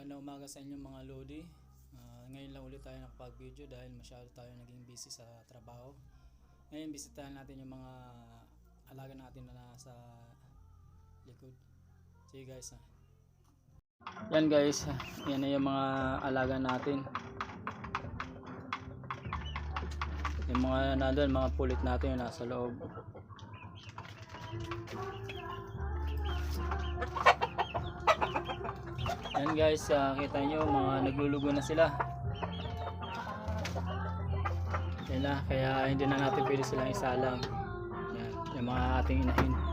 Magandang umaga sa inyo mga Lodi. Ah, ngayon lang ulit tayo nakapag-video dahil masyado tayo naging busy sa trabaho. Ngayon bisitahin natin yung mga alaga natin na nasa likod. See you guys. ah. Yan guys, ah, yan na yung mga alaga natin. Yung mga nandun, mga pulit natin yung nasa loob. Yan guys, ah, kita nyo mga naglulugo na sila. Yan na, kaya hindi na natin pwede silang isalang. Yan, yung mga ating inahin.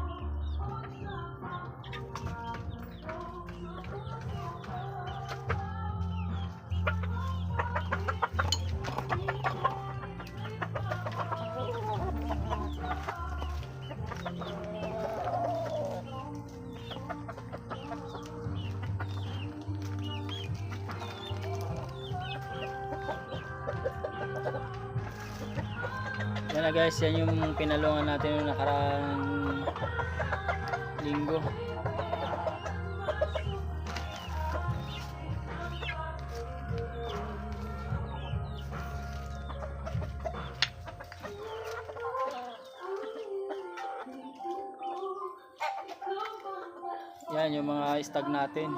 Yan na guys, yan yung pinalungan natin yung nakarang linggo. Yan yung mga stag natin.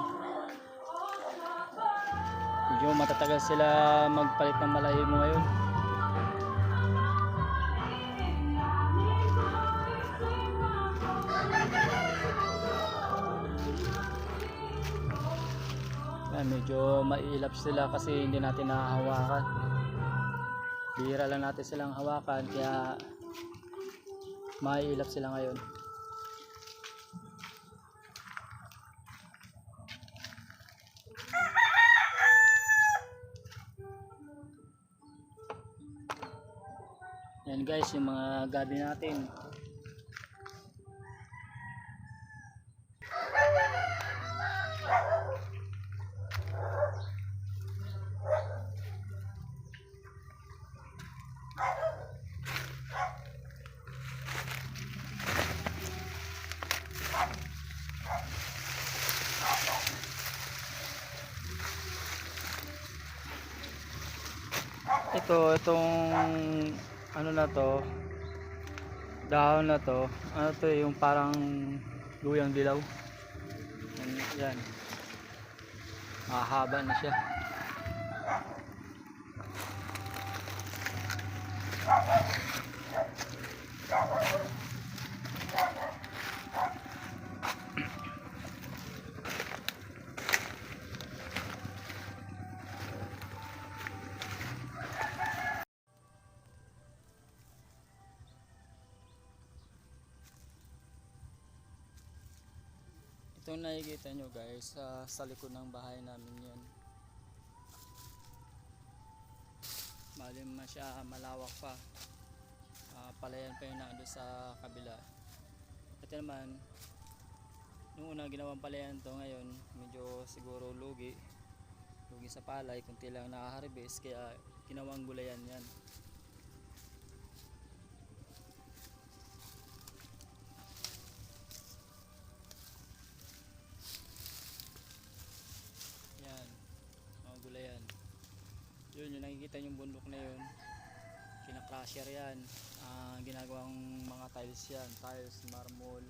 Medyo matatagal sila magpalit ng malayo mo ngayon. Yan, medyo mailap sila kasi hindi natin nahahawakan. Bihira lang natin silang hawakan kaya mailap sila ngayon. Yan guys, yung mga gabi natin. Ito itong ano na to dahon na to. Ano to yung parang luyang dilaw? Yan, mahaba na siya Itong nakikita nyo guys, sa sa likod ng bahay namin yan. Malim na siya, malawak pa. Ah, palayan pa yung nando sa kabila. Ito naman, nung una ginawang palayan to ngayon, medyo siguro lugi. Lugi sa palay, kunti lang nakaharvest, kaya ginawang gulayan yan. Yan, mga gulayan. Yun, yung nakikita yung bundok na yun. Kina-crusher yan. Ah, ginagawang mga tiles yan. Tiles, marmol.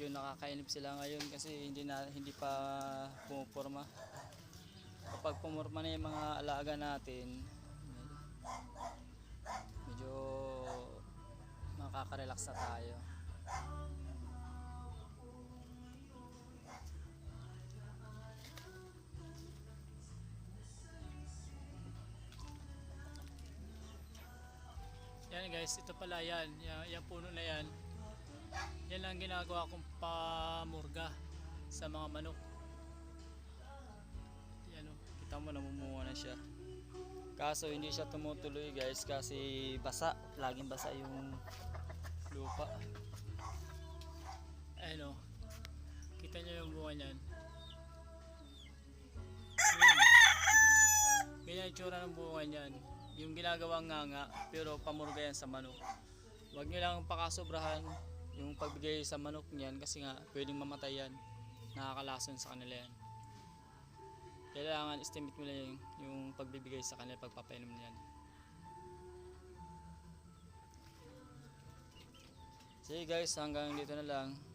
Medyo nakakainip sila ngayon kasi hindi na hindi pa pumuporma. Kapag pumorma na yung mga alaga natin, medyo makaka-relax na tayo. Yan guys, ito pala yan. Yan puno na yan. Yan lang ginagawa kong pamurga sa mga manok. Yan o, kita mo namumunga na siya. Kaso hindi siya tumutuloy guys kasi basa. Laging basa yung lupa. Ayun o. Kita nyo yung bunga niyan. Yun. Ganyan yung tsura ng bunga niyan. Yung ginagawang nganga pero pamurga yan sa manok. Huwag nyo lang pakasobrahan yung pagbigay sa manok niyan kasi nga pwedeng mamatay yan. Nakakalason sa kanila yan. Kailangan estimate mo lang yung, yung pagbibigay sa kanila pagpapainom niyan. Sige guys, hanggang dito na lang.